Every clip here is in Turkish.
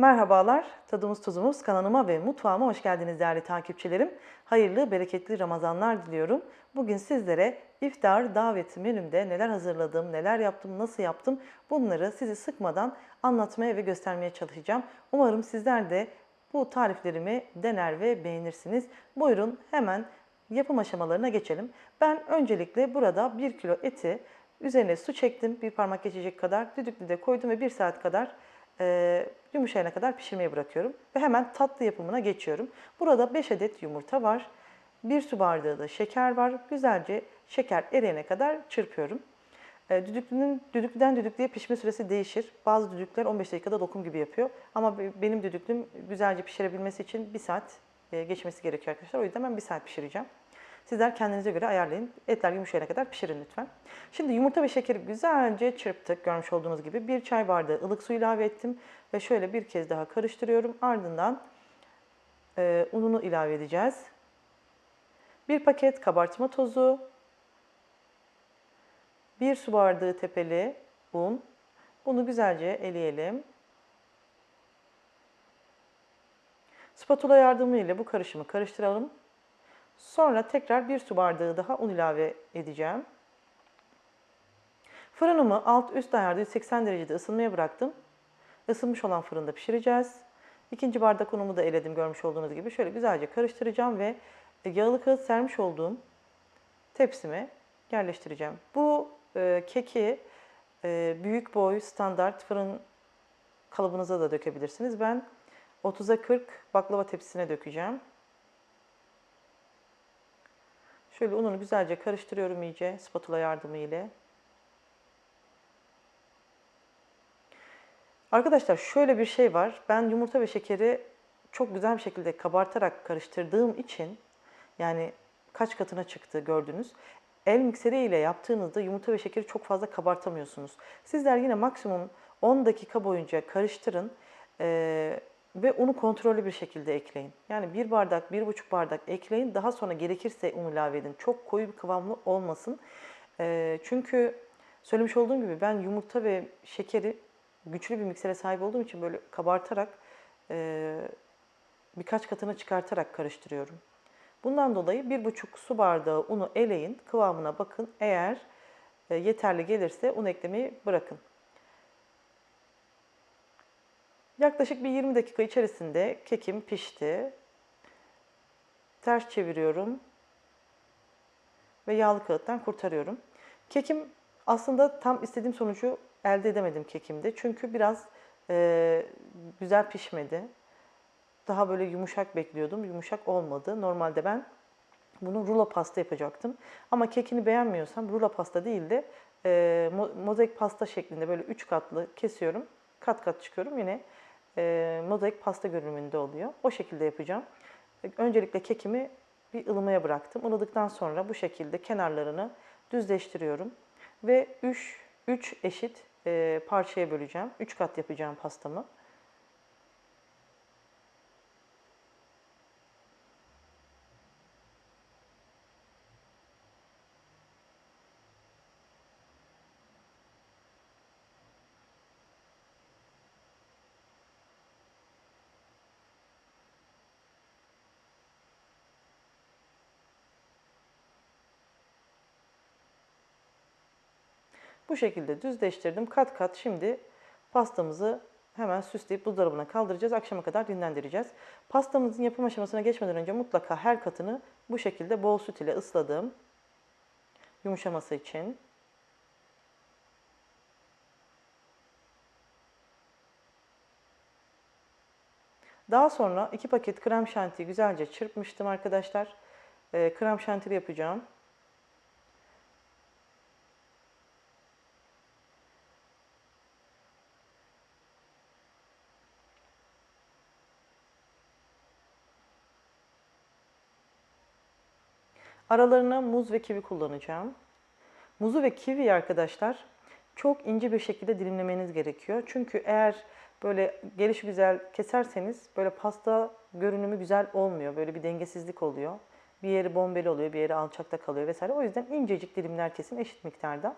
Merhabalar, tadımız tuzumuz kanalıma ve mutfağıma hoş geldiniz değerli takipçilerim. Hayırlı, bereketli Ramazanlar diliyorum. Bugün sizlere iftar daveti menümde neler hazırladım, neler yaptım, nasıl yaptım bunları sizi sıkmadan anlatmaya ve göstermeye çalışacağım. Umarım sizler de bu tariflerimi dener ve beğenirsiniz. Buyurun hemen yapım aşamalarına geçelim. Ben öncelikle burada 1 kilo eti üzerine su çektim. Bir parmak geçecek kadar düdüklüde koydum ve 1 saat kadar e, yumuşayana kadar pişirmeye bırakıyorum. Ve hemen tatlı yapımına geçiyorum. Burada 5 adet yumurta var. 1 su bardağı da şeker var. Güzelce şeker eriyene kadar çırpıyorum. E, düdüklünün düdüklüden düdüklüye pişme süresi değişir. Bazı düdükler 15 dakikada lokum gibi yapıyor. Ama be- benim düdüklüm güzelce pişirebilmesi için 1 saat e, geçmesi gerekiyor arkadaşlar. O yüzden ben 1 saat pişireceğim. Sizler kendinize göre ayarlayın. Etler yumuşayana kadar pişirin lütfen. Şimdi yumurta ve şekeri güzelce çırptık. Görmüş olduğunuz gibi bir çay bardağı ılık su ilave ettim. Ve şöyle bir kez daha karıştırıyorum. Ardından e, ununu ilave edeceğiz. Bir paket kabartma tozu. Bir su bardağı tepeli un. Bunu güzelce eleyelim. Spatula yardımıyla bu karışımı karıştıralım. Sonra tekrar bir su bardağı daha un ilave edeceğim. Fırınımı alt üst ayarda 180 derecede ısınmaya bıraktım. Isınmış olan fırında pişireceğiz. İkinci bardak unumu da eledim görmüş olduğunuz gibi. Şöyle güzelce karıştıracağım ve yağlı kağıt sermiş olduğum tepsime yerleştireceğim. Bu e, keki e, büyük boy standart fırın kalıbınıza da dökebilirsiniz. Ben 30'a 40 baklava tepsisine dökeceğim. Şöyle ununu güzelce karıştırıyorum iyice spatula yardımı ile. Arkadaşlar şöyle bir şey var. Ben yumurta ve şekeri çok güzel bir şekilde kabartarak karıştırdığım için yani kaç katına çıktı gördünüz. El mikseri ile yaptığınızda yumurta ve şekeri çok fazla kabartamıyorsunuz. Sizler yine maksimum 10 dakika boyunca karıştırın eee, ve unu kontrollü bir şekilde ekleyin. Yani bir bardak, bir buçuk bardak ekleyin. Daha sonra gerekirse un ilave edin. Çok koyu bir kıvamlı olmasın. Eee, çünkü söylemiş olduğum gibi ben yumurta ve şekeri güçlü bir miksere sahip olduğum için böyle kabartarak eee, birkaç katına çıkartarak karıştırıyorum. Bundan dolayı bir buçuk su bardağı unu eleyin, kıvamına bakın. Eğer e, yeterli gelirse un eklemeyi bırakın. Yaklaşık bir 20 dakika içerisinde kekim pişti. Ters çeviriyorum ve yağlı kağıttan kurtarıyorum. Kekim aslında tam istediğim sonucu elde edemedim kekimde. Çünkü biraz e, güzel pişmedi. Daha böyle yumuşak bekliyordum. Yumuşak olmadı. Normalde ben bunu rulo pasta yapacaktım. Ama kekini beğenmiyorsam rulo pasta değil de e, mo- mozaik pasta şeklinde böyle üç katlı kesiyorum. Kat kat çıkıyorum. Yine e, mozaik pasta görünümünde oluyor. O şekilde yapacağım. Öncelikle kekimi bir ılımaya bıraktım. Ilıdıktan sonra bu şekilde kenarlarını düzleştiriyorum. Ve 3 3 eşit e, parçaya böleceğim. 3 kat yapacağım pastamı. Bu şekilde düzleştirdim. Kat kat şimdi pastamızı hemen süsleyip buzdolabına kaldıracağız. Akşama kadar dinlendireceğiz. Pastamızın yapım aşamasına geçmeden önce mutlaka her katını bu şekilde bol süt ile ısladım. Yumuşaması için. Daha sonra iki paket krem şantiyi güzelce çırpmıştım arkadaşlar. Ee, krem şantili yapacağım. Aralarına muz ve kivi kullanacağım. Muzu ve kivi arkadaşlar çok ince bir şekilde dilimlemeniz gerekiyor. Çünkü eğer böyle geliş güzel keserseniz böyle pasta görünümü güzel olmuyor. Böyle bir dengesizlik oluyor. Bir yeri bombeli oluyor, bir yeri alçakta kalıyor vesaire. O yüzden incecik dilimler kesin eşit miktarda.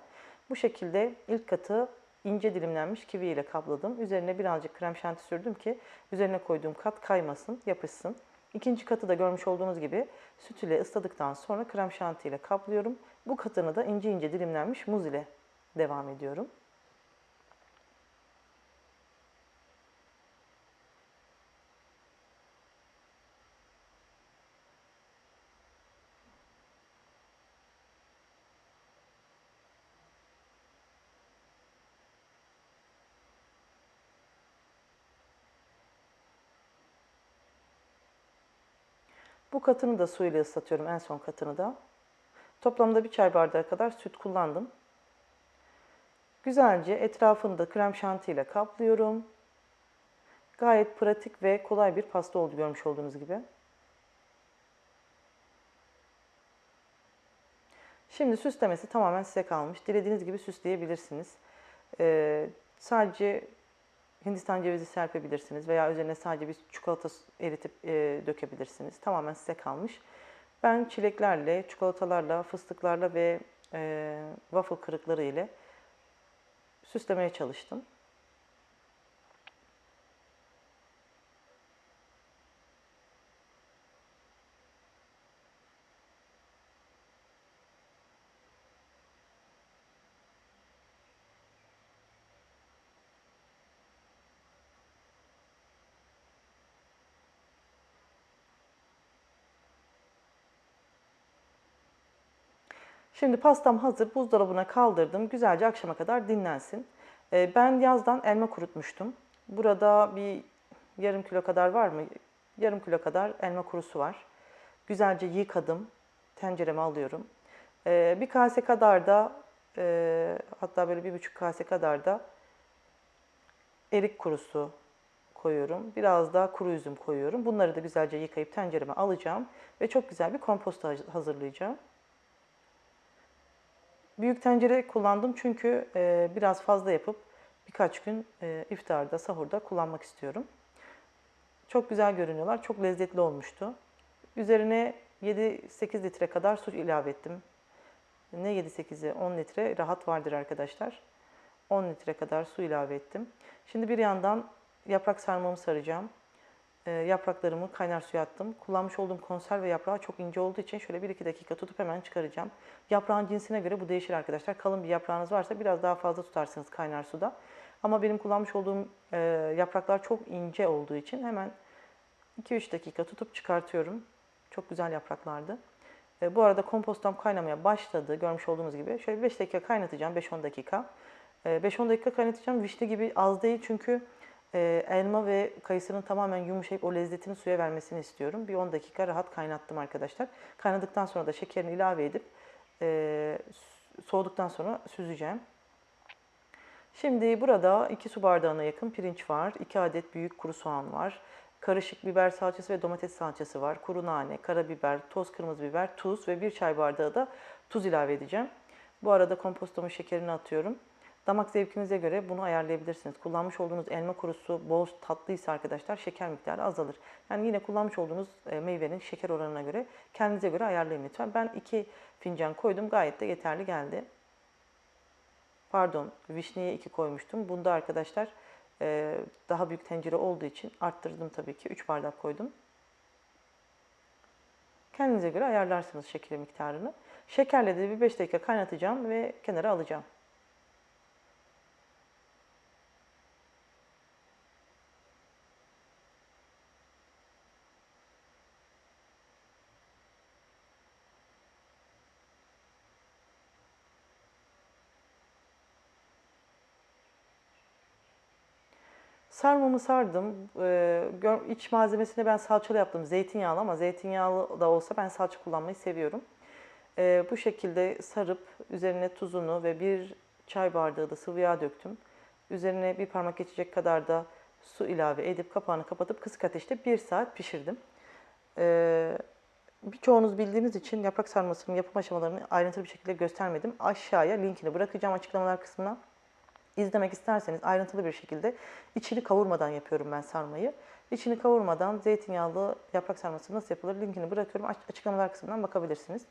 Bu şekilde ilk katı ince dilimlenmiş kivi ile kapladım. Üzerine birazcık krem şanti sürdüm ki üzerine koyduğum kat kaymasın, yapışsın. İkinci katı da görmüş olduğunuz gibi süt ile ısladıktan sonra krem şanti ile kaplıyorum. Bu katını da ince ince dilimlenmiş muz ile devam ediyorum. Katını da su ile ıslatıyorum en son katını da. Toplamda bir çay bardağı kadar süt kullandım. Güzelce etrafını da krem şanti ile kaplıyorum. Gayet pratik ve kolay bir pasta oldu görmüş olduğunuz gibi. Şimdi süslemesi tamamen size kalmış. Dilediğiniz gibi süsleyebilirsiniz. Ee, sadece Hindistan cevizi serpebilirsiniz veya üzerine sadece bir çikolata eritip e, dökebilirsiniz. Tamamen size kalmış. Ben çileklerle, çikolatalarla, fıstıklarla ve e, waffle kırıkları ile süslemeye çalıştım. Şimdi pastam hazır. Buzdolabına kaldırdım. Güzelce akşama kadar dinlensin. Ee, Ben yazdan elma kurutmuştum. Burada bir yarım kilo kadar var mı? Yarım kilo kadar elma kurusu var. Güzelce yıkadım. Tencereme alıyorum. Ee, Bir kase kadar da e, hatta böyle bir buçuk kase kadar da erik kurusu koyuyorum. Biraz daha kuru üzüm koyuyorum. Bunları da güzelce yıkayıp tencereme alacağım ve çok güzel bir komposto haz- hazırlayacağım. Büyük tencere kullandım çünkü e, biraz fazla yapıp birkaç gün e, iftarda, sahurda kullanmak istiyorum. Çok güzel görünüyorlar, çok lezzetli olmuştu. Üzerine 7-8 litre kadar su ilave ettim. Ne 7-8'i 10 litre rahat vardır arkadaşlar. 10 litre kadar su ilave ettim. Şimdi bir yandan yaprak sarmamı saracağım. E, yapraklarımı kaynar suya attım. Kullanmış olduğum konserve yaprağı çok ince olduğu için şöyle 1-2 dakika tutup hemen çıkaracağım. Yaprağın cinsine göre bu değişir arkadaşlar. Kalın bir yaprağınız varsa biraz daha fazla tutarsınız kaynar suda. Ama benim kullanmış olduğum e, yapraklar çok ince olduğu için hemen 2-3 dakika tutup çıkartıyorum. Çok güzel yapraklardı. E, bu arada kompostom kaynamaya başladı. Görmüş olduğunuz gibi. Şöyle 5 dakika kaynatacağım. 5-10 dakika. E, 5-10 dakika kaynatacağım. Vişne gibi az değil çünkü e, elma ve kayısının tamamen yumuşayıp o lezzetini suya vermesini istiyorum. Bir 10 dakika rahat kaynattım arkadaşlar. Kaynadıktan sonra da şekerini ilave edip e, soğuduktan sonra süzeceğim. Şimdi burada 2 su bardağına yakın pirinç var. 2 adet büyük kuru soğan var. Karışık biber salçası ve domates salçası var. Kuru nane, karabiber, toz kırmızı biber, tuz ve 1 çay bardağı da tuz ilave edeceğim. Bu arada kompostomun şekerini atıyorum. Damak zevkinize göre bunu ayarlayabilirsiniz. Kullanmış olduğunuz elma kurusu bol tatlıysa arkadaşlar şeker miktarı azalır. Yani yine kullanmış olduğunuz e, meyvenin şeker oranına göre kendinize göre ayarlayın lütfen. Ben 2 fincan koydum gayet de yeterli geldi. Pardon vişneye 2 koymuştum. Bunda arkadaşlar e, daha büyük tencere olduğu için arttırdım tabii ki. 3 bardak koydum. Kendinize göre ayarlarsınız şeker miktarını. Şekerle de bir 5 dakika kaynatacağım ve kenara alacağım. Sarmamı sardım. Ee, iç malzemesini ben salçalı yaptım. Zeytinyağlı ama zeytinyağlı da olsa ben salça kullanmayı seviyorum. Ee, bu şekilde sarıp üzerine tuzunu ve bir çay bardağı da sıvı yağ döktüm. Üzerine bir parmak geçecek kadar da su ilave edip kapağını kapatıp kısık ateşte bir saat pişirdim. Ee, birçoğunuz bildiğiniz için yaprak sarmasının yapım aşamalarını ayrıntılı bir şekilde göstermedim. Aşağıya linkini bırakacağım açıklamalar kısmına. İzlemek isterseniz ayrıntılı bir şekilde içini kavurmadan yapıyorum ben sarmayı. İçini kavurmadan zeytinyağlı yaprak sarması nasıl yapılır linkini bırakıyorum. Aç- Açıklamalar kısmından bakabilirsiniz.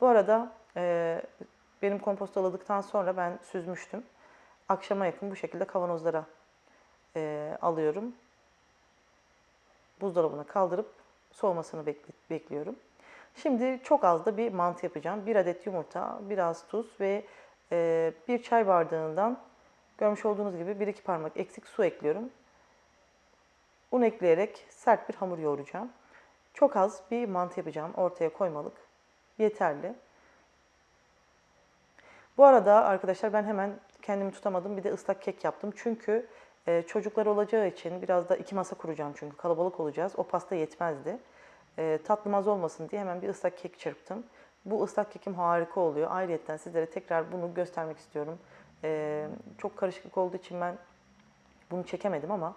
Bu arada e, benim kompostoladıktan sonra ben süzmüştüm. Akşama yakın bu şekilde kavanozlara e, alıyorum. Buzdolabına kaldırıp soğumasını bekli- bekliyorum. Şimdi çok az da bir mantı yapacağım. Bir adet yumurta, biraz tuz ve e, bir çay bardağından görmüş olduğunuz gibi bir iki parmak eksik su ekliyorum. Un ekleyerek sert bir hamur yoğuracağım. Çok az bir mantı yapacağım. Ortaya koymalık. Yeterli. Bu arada arkadaşlar ben hemen kendimi tutamadım. Bir de ıslak kek yaptım. Çünkü e, çocuklar olacağı için biraz da iki masa kuracağım çünkü kalabalık olacağız. O pasta yetmezdi. E, tatlım az olmasın diye hemen bir ıslak kek çırptım. Bu ıslak kekim harika oluyor. Ayrıca sizlere tekrar bunu göstermek istiyorum. E, çok karışıklık olduğu için ben bunu çekemedim ama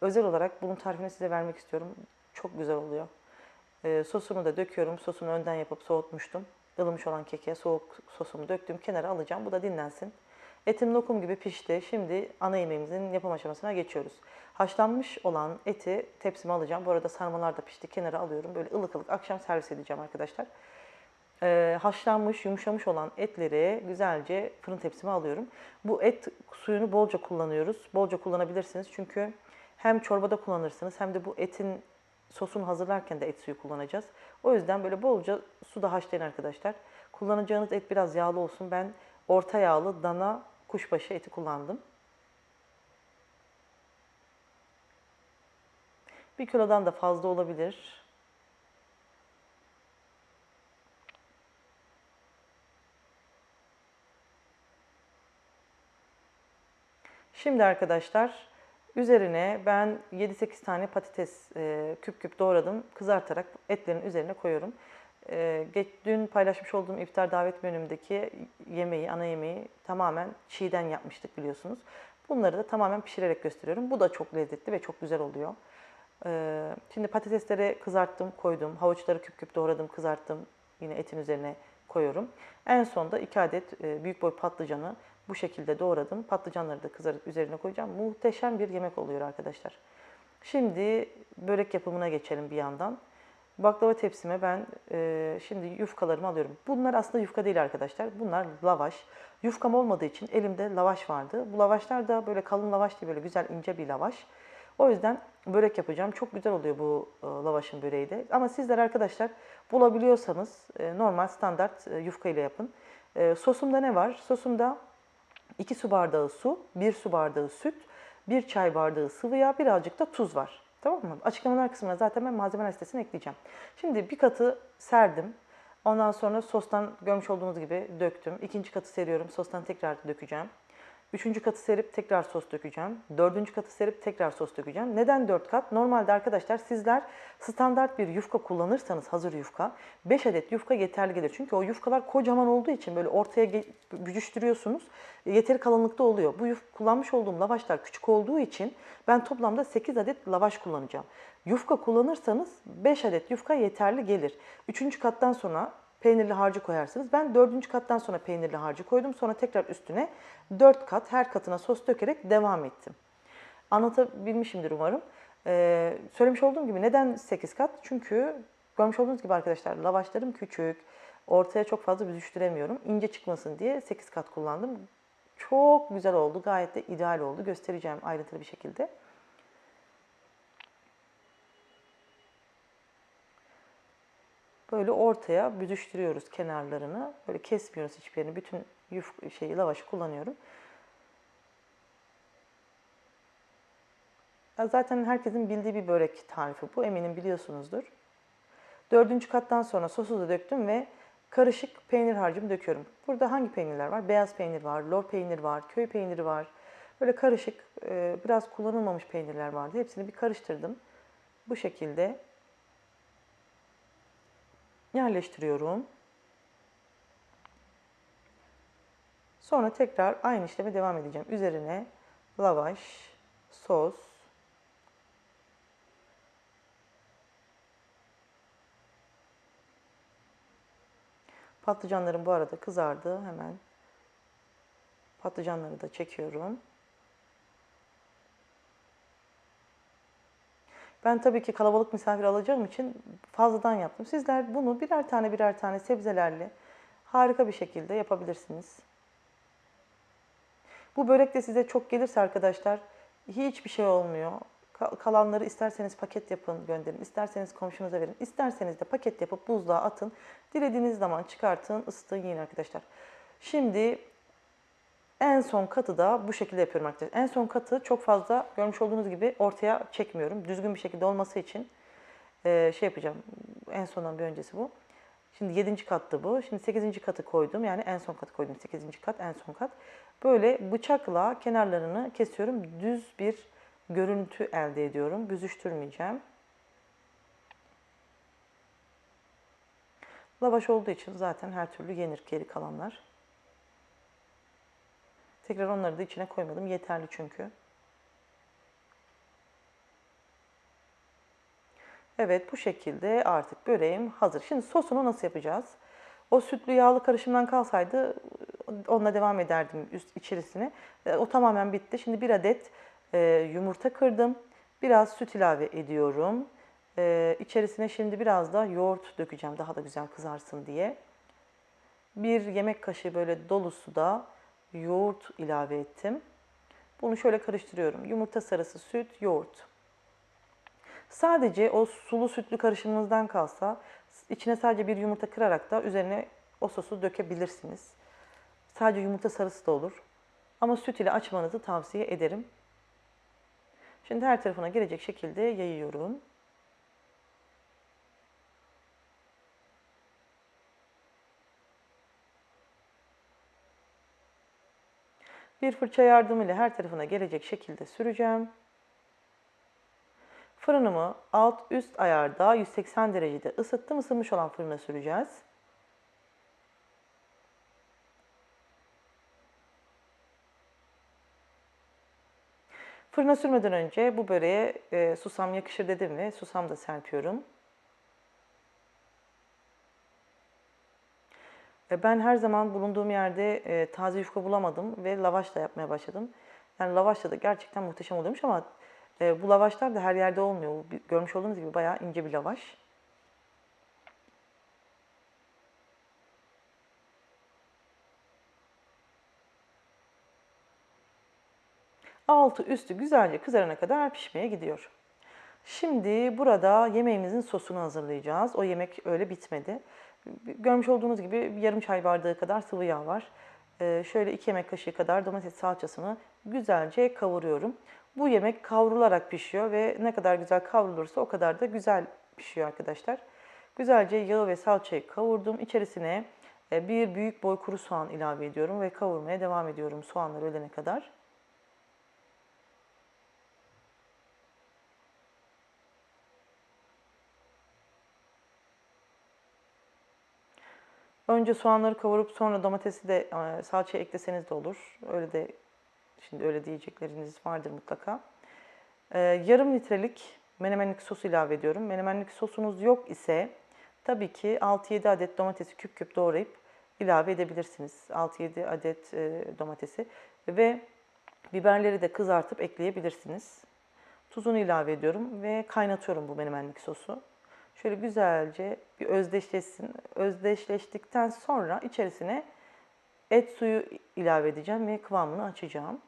özel olarak bunun tarifini size vermek istiyorum. Çok güzel oluyor. E, sosunu da döküyorum. Sosunu önden yapıp soğutmuştum. Ilımış olan keke soğuk sosumu döktüm. Kenara alacağım. Bu da dinlensin. Etim lokum gibi pişti. Şimdi ana yemeğimizin yapım aşamasına geçiyoruz. Haşlanmış olan eti tepsime alacağım. Bu arada sarmalar da pişti. Kenara alıyorum. Böyle ılık ılık akşam servis edeceğim arkadaşlar. Ee, haşlanmış, yumuşamış olan etleri güzelce fırın tepsime alıyorum. Bu et suyunu bolca kullanıyoruz. Bolca kullanabilirsiniz çünkü hem çorbada kullanırsınız hem de bu etin sosunu hazırlarken de et suyu kullanacağız. O yüzden böyle bolca suda haşlayın arkadaşlar. Kullanacağınız et biraz yağlı olsun. Ben orta yağlı dana kuşbaşı eti kullandım. Bir kilodan da fazla olabilir. Şimdi arkadaşlar üzerine ben 7-8 tane patates e, küp küp doğradım. Kızartarak etlerin üzerine koyuyorum. E, geç, dün paylaşmış olduğum iftar davet menümdeki yemeği, ana yemeği tamamen çiğden yapmıştık biliyorsunuz. Bunları da tamamen pişirerek gösteriyorum. Bu da çok lezzetli ve çok güzel oluyor. E, şimdi patatesleri kızarttım, koydum. Havuçları küp küp doğradım, kızarttım. Yine etin üzerine koyuyorum. En sonda 2 adet e, büyük boy patlıcanı bu şekilde doğradım. Patlıcanları da kızarıp üzerine koyacağım. Muhteşem bir yemek oluyor arkadaşlar. Şimdi börek yapımına geçelim bir yandan. Baklava tepsime ben e, şimdi yufkalarımı alıyorum. Bunlar aslında yufka değil arkadaşlar. Bunlar lavaş. Yufkam olmadığı için elimde lavaş vardı. Bu lavaşlar da böyle kalın lavaş değil böyle güzel ince bir lavaş. O yüzden börek yapacağım. Çok güzel oluyor bu e, lavaşın böreği de. Ama sizler arkadaşlar bulabiliyorsanız e, normal standart e, yufka ile yapın. E, sosumda ne var? Sosumda 2 su bardağı su, 1 su bardağı süt, 1 çay bardağı sıvı yağ, birazcık da tuz var. Tamam mı? Açıklamalar kısmına zaten ben malzeme listesini ekleyeceğim. Şimdi bir katı serdim. Ondan sonra sostan görmüş olduğunuz gibi döktüm. İkinci katı seriyorum. Sostan tekrar dökeceğim. Üçüncü katı serip tekrar sos dökeceğim. Dördüncü katı serip tekrar sos dökeceğim. Neden dört kat? Normalde arkadaşlar sizler standart bir yufka kullanırsanız hazır yufka 5 adet yufka yeterli gelir. Çünkü o yufkalar kocaman olduğu için böyle ortaya bücüştürüyorsunuz. Yeteri kalınlıkta oluyor. Bu yuf- kullanmış olduğum lavaşlar küçük olduğu için ben toplamda 8 adet lavaş kullanacağım. Yufka kullanırsanız 5 adet yufka yeterli gelir. Üçüncü kattan sonra peynirli harcı koyarsınız. Ben dördüncü kattan sonra peynirli harcı koydum. Sonra tekrar üstüne dört kat her katına sos dökerek devam ettim. Anlatabilmişimdir umarım. Ee, söylemiş olduğum gibi neden 8 kat? Çünkü görmüş olduğunuz gibi arkadaşlar lavaşlarım küçük. Ortaya çok fazla büzüştüremiyorum. İnce çıkmasın diye 8 kat kullandım. Çok güzel oldu. Gayet de ideal oldu. Göstereceğim ayrıntılı bir şekilde. Böyle ortaya büzüştürüyoruz kenarlarını. Böyle kesmiyoruz hiçbir yerini. Bütün yuf şeyi lavaşı kullanıyorum. Zaten herkesin bildiği bir börek tarifi bu. Eminim biliyorsunuzdur. Dördüncü kattan sonra sosu da döktüm ve karışık peynir harcımı döküyorum. Burada hangi peynirler var? Beyaz peynir var, lor peynir var, köy peyniri var. Böyle karışık, e, biraz kullanılmamış peynirler vardı. Hepsini bir karıştırdım. Bu şekilde yerleştiriyorum. Sonra tekrar aynı işleme devam edeceğim. Üzerine lavaş, sos, Patlıcanlarım bu arada kızardı. Hemen patlıcanları da çekiyorum. Ben tabii ki kalabalık misafir alacağım için fazladan yaptım. Sizler bunu birer tane birer tane sebzelerle harika bir şekilde yapabilirsiniz. Bu börek de size çok gelirse arkadaşlar hiçbir şey olmuyor. Ka- Kalanları isterseniz paket yapın gönderin, isterseniz komşunuza verin, isterseniz de paket yapıp buzluğa atın. Dilediğiniz zaman çıkartın, ısıtın, yiyin arkadaşlar. Şimdi en son katı da bu şekilde yapıyorum arkadaşlar. En son katı çok fazla görmüş olduğunuz gibi ortaya çekmiyorum. Düzgün bir şekilde olması için e, şey yapacağım. En sondan bir öncesi bu. Şimdi 7. kattı bu. Şimdi 8. katı koydum. Yani en son katı koydum. 8. kat, en son kat. Böyle bıçakla kenarlarını kesiyorum. Düz bir görüntü elde ediyorum. Büzüştürmeyeceğim. Lavaş olduğu için zaten her türlü yenir geri kalanlar. Tekrar onları da içine koymadım. Yeterli çünkü. Evet bu şekilde artık böreğim hazır. Şimdi sosunu nasıl yapacağız? O sütlü yağlı karışımdan kalsaydı onunla devam ederdim üst içerisine. E, O tamamen bitti. Şimdi bir adet e, yumurta kırdım. Biraz süt ilave ediyorum. E, içerisine şimdi biraz da yoğurt dökeceğim daha da güzel kızarsın diye. Bir yemek kaşığı böyle dolusu da yoğurt ilave ettim. Bunu şöyle karıştırıyorum. Yumurta sarısı, süt, yoğurt. Sadece o sulu sütlü karışımınızdan kalsa içine sadece bir yumurta kırarak da üzerine o sosu dökebilirsiniz. Sadece yumurta sarısı da olur. Ama süt ile açmanızı tavsiye ederim. Şimdi her tarafına gelecek şekilde yayıyorum. Bir fırça yardımıyla her tarafına gelecek şekilde süreceğim. Fırınımı alt üst ayarda 180 derecede ısıttım. Isınmış olan fırına süreceğiz. Fırına sürmeden önce bu böreğe e, susam yakışır dedim mi? Susam da serpiyorum. E, Ben her zaman bulunduğum yerde e, taze yufka bulamadım ve lavaşla yapmaya başladım. Yani lavaşla da gerçekten muhteşem oluyormuş ama e, bu lavaşlar da her yerde olmuyor. Görmüş olduğunuz gibi bayağı ince bir lavaş. Altı üstü güzelce kızarana kadar pişmeye gidiyor. Şimdi burada yemeğimizin sosunu hazırlayacağız. O yemek öyle bitmedi. Görmüş olduğunuz gibi yarım çay bardağı kadar sıvı yağ var. Ee, şöyle iki yemek kaşığı kadar domates salçasını güzelce kavuruyorum. Bu yemek kavrularak pişiyor ve ne kadar güzel kavrulursa o kadar da güzel pişiyor arkadaşlar. Güzelce yağı ve salçayı kavurdum. İçerisine e, bir büyük boy kuru soğan ilave ediyorum ve kavurmaya devam ediyorum soğanlar ölene kadar. Önce soğanları kavurup sonra domatesi de e, salçaya ekleseniz de olur. Öyle de şimdi öyle diyecekleriniz vardır mutlaka. E, yarım litrelik menemenlik sos ilave ediyorum. Menemenlik sosunuz yok ise tabii ki 6-7 adet domatesi küp küp doğrayıp ilave edebilirsiniz. 6-7 adet e, domatesi ve biberleri de kızartıp ekleyebilirsiniz. Tuzunu ilave ediyorum ve kaynatıyorum bu menemenlik sosu. Şöyle güzelce bir özdeşleşsin. Özdeşleştikten sonra içerisine et suyu ilave edeceğim ve kıvamını açacağım.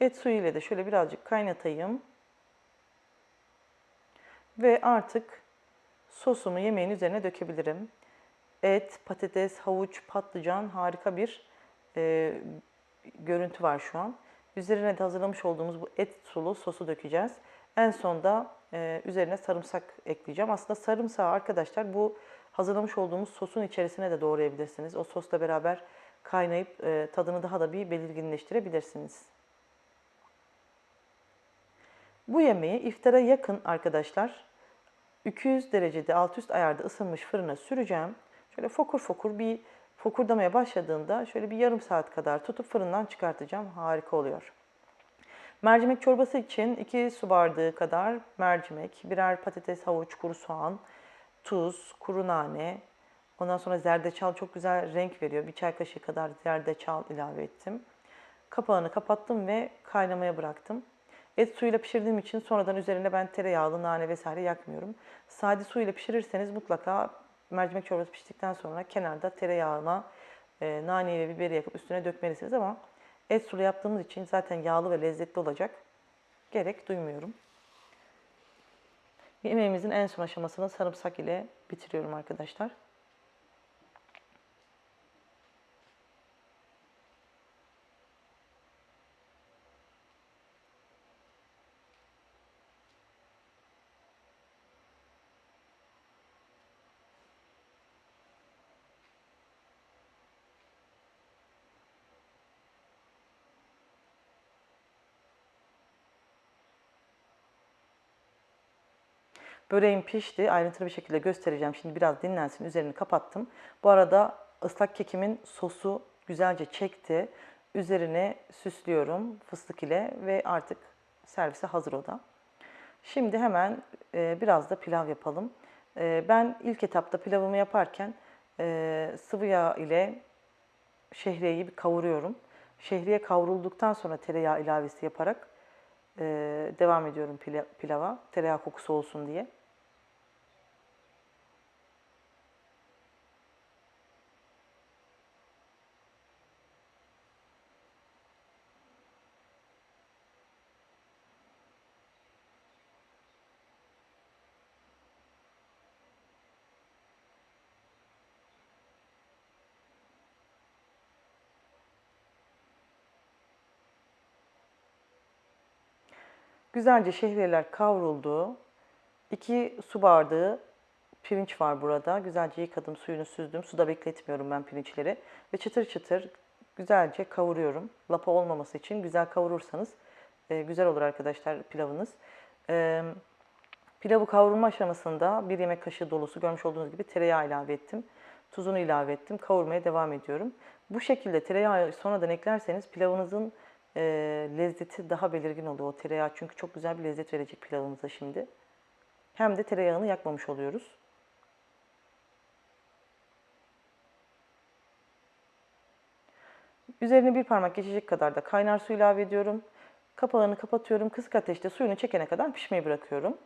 Et suyu ile de şöyle birazcık kaynatayım. Ve artık sosumu yemeğin üzerine dökebilirim. Et, patates, havuç, patlıcan harika bir e, görüntü var şu an. Üzerine de hazırlamış olduğumuz bu et sulu sosu dökeceğiz. En sonda e, üzerine sarımsak ekleyeceğim. Aslında sarımsağı arkadaşlar bu hazırlamış olduğumuz sosun içerisine de doğrayabilirsiniz. O sosla beraber kaynayıp e, tadını daha da bir belirginleştirebilirsiniz. Bu yemeği iftara yakın arkadaşlar 200 derecede alt üst ayarda ısınmış fırına süreceğim. Şöyle fokur fokur bir fokurdamaya başladığında şöyle bir yarım saat kadar tutup fırından çıkartacağım. Harika oluyor. Mercimek çorbası için 2 su bardağı kadar mercimek, birer patates, havuç, kuru soğan, tuz, kuru nane, Ondan sonra zerdeçal çok güzel renk veriyor. Bir çay kaşığı kadar zerdeçal ilave ettim. Kapağını kapattım ve kaynamaya bıraktım. Et suyuyla pişirdiğim için sonradan üzerine ben tereyağlı, nane vesaire yakmıyorum. Sade suyla pişirirseniz mutlaka mercimek çorbası piştikten sonra kenarda tereyağına e, naneyi ve biberi yakıp üstüne dökmelisiniz ama et sulu yaptığımız için zaten yağlı ve lezzetli olacak. Gerek duymuyorum. Yemeğimizin en son aşamasını sarımsak ile bitiriyorum arkadaşlar. Böreğim pişti. Ayrıntılı bir şekilde göstereceğim. Şimdi biraz dinlensin. Üzerini kapattım. Bu arada ıslak kekimin sosu güzelce çekti. Üzerine süslüyorum fıstık ile ve artık servise hazır o da. Şimdi hemen e, biraz da pilav yapalım. E, ben ilk etapta pilavımı yaparken e, sıvı yağ ile şehriyeyi bir kavuruyorum. Şehriye kavrulduktan sonra tereyağı ilavesi yaparak e, devam ediyorum pila- pilava. Tereyağı kokusu olsun diye. Güzelce şehriyeler kavruldu. 2 su bardağı pirinç var burada. Güzelce yıkadım, suyunu süzdüm. Suda bekletmiyorum ben pirinçleri. Ve çıtır çıtır güzelce kavuruyorum. Lapa olmaması için güzel kavurursanız e, güzel olur arkadaşlar pilavınız. E, pilavı kavurma aşamasında bir yemek kaşığı dolusu görmüş olduğunuz gibi tereyağı ilave ettim. Tuzunu ilave ettim. Kavurmaya devam ediyorum. Bu şekilde tereyağı sonradan eklerseniz pilavınızın e, lezzeti daha belirgin oluyor o tereyağı. Çünkü çok güzel bir lezzet verecek pilavımıza şimdi. Hem de tereyağını yakmamış oluyoruz. Üzerine bir parmak geçecek kadar da kaynar su ilave ediyorum. Kapağını kapatıyorum. Kısık ateşte suyunu çekene kadar pişmeyi bırakıyorum.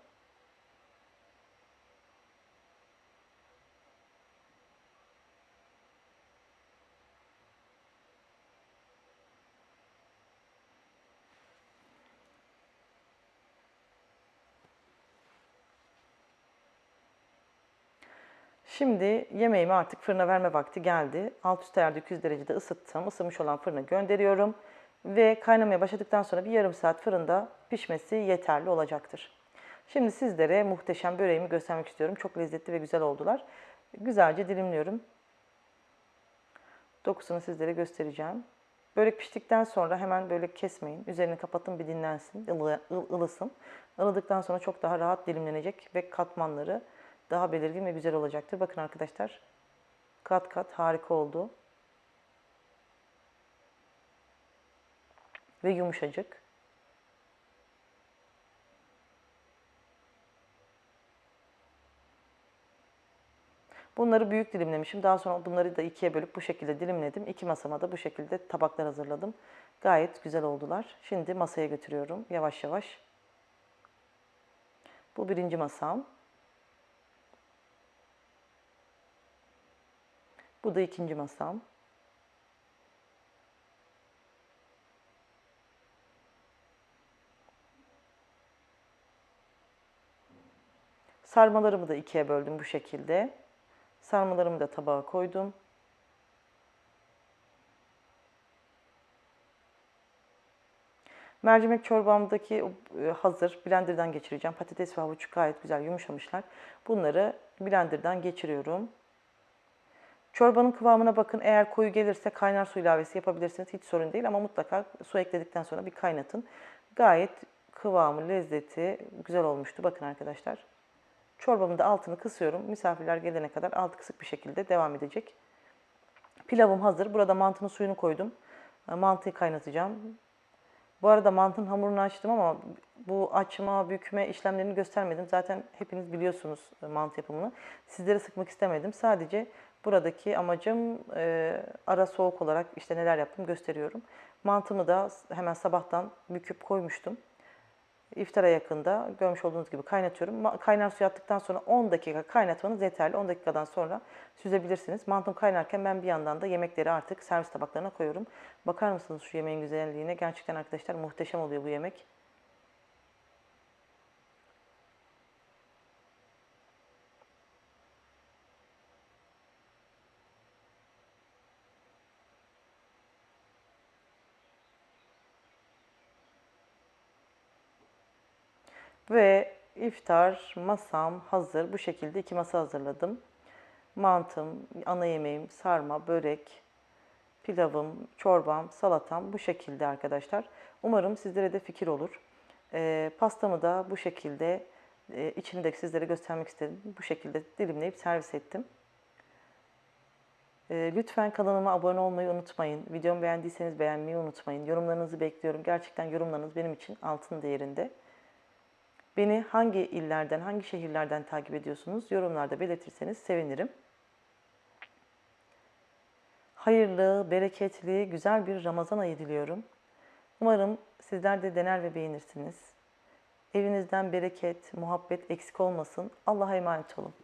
Şimdi yemeğimi artık fırına verme vakti geldi. Alt üst ayarda 200 derecede ısıttım. Isınmış olan fırına gönderiyorum. Ve kaynamaya başladıktan sonra bir yarım saat fırında pişmesi yeterli olacaktır. Şimdi sizlere muhteşem böreğimi göstermek istiyorum. Çok lezzetli ve güzel oldular. Güzelce dilimliyorum. Dokusunu sizlere göstereceğim. Börek piştikten sonra hemen böyle kesmeyin. Üzerini kapatın bir dinlensin, ılı, ıl- ılısın. Ilıdıktan sonra çok daha rahat dilimlenecek ve katmanları daha belirgin ve güzel olacaktır. Bakın arkadaşlar kat kat harika oldu. Ve yumuşacık. Bunları büyük dilimlemişim. Daha sonra bunları da ikiye bölüp bu şekilde dilimledim. İki masama da bu şekilde tabaklar hazırladım. Gayet güzel oldular. Şimdi masaya götürüyorum yavaş yavaş. Bu birinci masam. Bu da ikinci masam. Sarmalarımı da ikiye böldüm bu şekilde. Sarmalarımı da tabağa koydum. Mercimek çorbamdaki e, hazır. Blender'dan geçireceğim. Patates ve havuç gayet güzel yumuşamışlar. Bunları blender'dan geçiriyorum. Çorbanın kıvamına bakın. Eğer koyu gelirse kaynar su ilavesi yapabilirsiniz. Hiç sorun değil ama mutlaka su ekledikten sonra bir kaynatın. Gayet kıvamı, lezzeti güzel olmuştu. Bakın arkadaşlar. Çorbamın da altını kısıyorum. Misafirler gelene kadar altı kısık bir şekilde devam edecek. Pilavım hazır. Burada mantının suyunu koydum. Mantıyı kaynatacağım. Bu arada mantının hamurunu açtım ama bu açma, bükme işlemlerini göstermedim. Zaten hepiniz biliyorsunuz mantı yapımını. Sizlere sıkmak istemedim. Sadece Buradaki amacım e, ara soğuk olarak işte neler yaptım gösteriyorum. Mantımı da hemen sabahtan büküp koymuştum. İftara yakında görmüş olduğunuz gibi kaynatıyorum. Kaynar su attıktan sonra 10 dakika kaynatmanız yeterli. 10 dakikadan sonra süzebilirsiniz. Mantım kaynarken ben bir yandan da yemekleri artık servis tabaklarına koyuyorum. Bakar mısınız şu yemeğin güzelliğine? Gerçekten arkadaşlar muhteşem oluyor bu yemek. Ve iftar masam hazır. Bu şekilde iki masa hazırladım. Mantım, ana yemeğim, sarma, börek, pilavım, çorbam, salatam bu şekilde arkadaşlar. Umarım sizlere de fikir olur. Ee, pastamı da bu şekilde e, içini de sizlere göstermek istedim. Bu şekilde dilimleyip servis ettim. Ee, lütfen kanalıma abone olmayı unutmayın. Videomu beğendiyseniz beğenmeyi unutmayın. Yorumlarınızı bekliyorum. Gerçekten yorumlarınız benim için altın değerinde. Beni hangi illerden, hangi şehirlerden takip ediyorsunuz? Yorumlarda belirtirseniz sevinirim. Hayırlı, bereketli, güzel bir Ramazan ayı diliyorum. Umarım sizler de dener ve beğenirsiniz. Evinizden bereket, muhabbet eksik olmasın. Allah'a emanet olun.